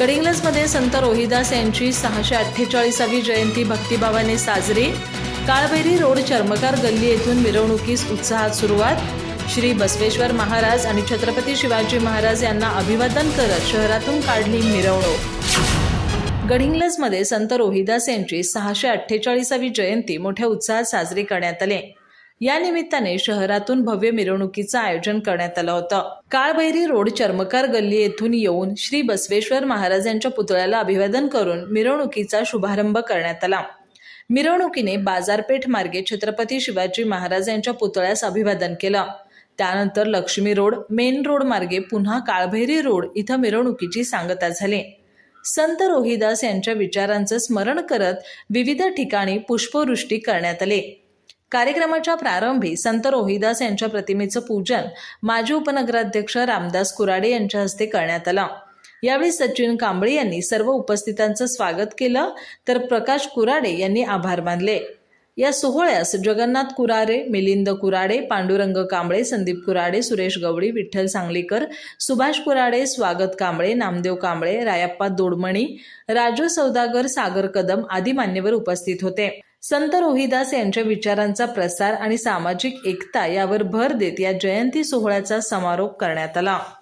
कडिंग्लजमध्ये संत रोहिदास यांची सहाशे अठ्ठेचाळीसावी जयंती भक्तिभावाने साजरी. काळबेरी रोड चर्मकार गल्ली येथून मिरवणुकीस उत्साहात सुरुवात. श्री बसवेश्वर महाराज आणि छत्रपती शिवाजी महाराज यांना अभिवादन करत शहरातून काढली मिरवणूक. गडिंग्लजमध्ये संत रोहिदास यांची सहाशे अठ्ठेचाळीसावी जयंती मोठ्या उत्साहात साजरी करण्यात आली. या निमित्ताने शहरातून भव्य मिरवणुकीचं आयोजन करण्यात आलं होतं. काळभैरी रोड चर्मकार गल्ली येथून येऊन श्री बसवेश्वर महाराज यांच्या पुतळ्याला अभिवादन करून मिरवणुकीचा शुभारंभ करण्यात आला. मिरवणुकीने बाजारपेठ मार्गे छत्रपती शिवाजी महाराज यांच्या पुतळ्यास अभिवादन केलं. त्यानंतर लक्ष्मी रोड मेन रोड मार्गे पुन्हा काळभैरी रोड इथं मिरवणुकीची सांगता झाली. संत रोहिदास यांच्या विचारांचं स्मरण करत विविध ठिकाणी पुष्पवृष्टी करण्यात आली. कार्यक्रमाच्या प्रारंभी संत रोहिदास यांच्या प्रतिमेचं पूजन माजी उपनगराध्यक्ष रामदास कुराडे यांच्या हस्ते करण्यात आलं. यावेळी सचिन कांबळे यांनी सर्व उपस्थितांचं स्वागत केलं तर प्रकाश कुराडे यांनी आभार मानले. या सोहळ्यास जगन्नाथ कुरारे मिलिंद कुराडे पांडुरंग कांबळे संदीप कुराडे सुरेश गवळी विठ्ठल सांगलीकर सुभाष कुराडे स्वागत कांबळे नामदेव कांबळे रायप्पा दोडमणी राजू सौदागर सागर कदम आदी मान्यवर उपस्थित होते. संत रोहिदास यांच्या विचारांचा प्रसार आणि सामाजिक एकता यावर भर देत या जयंती सोहळ्याचा समारोप करण्यात आला.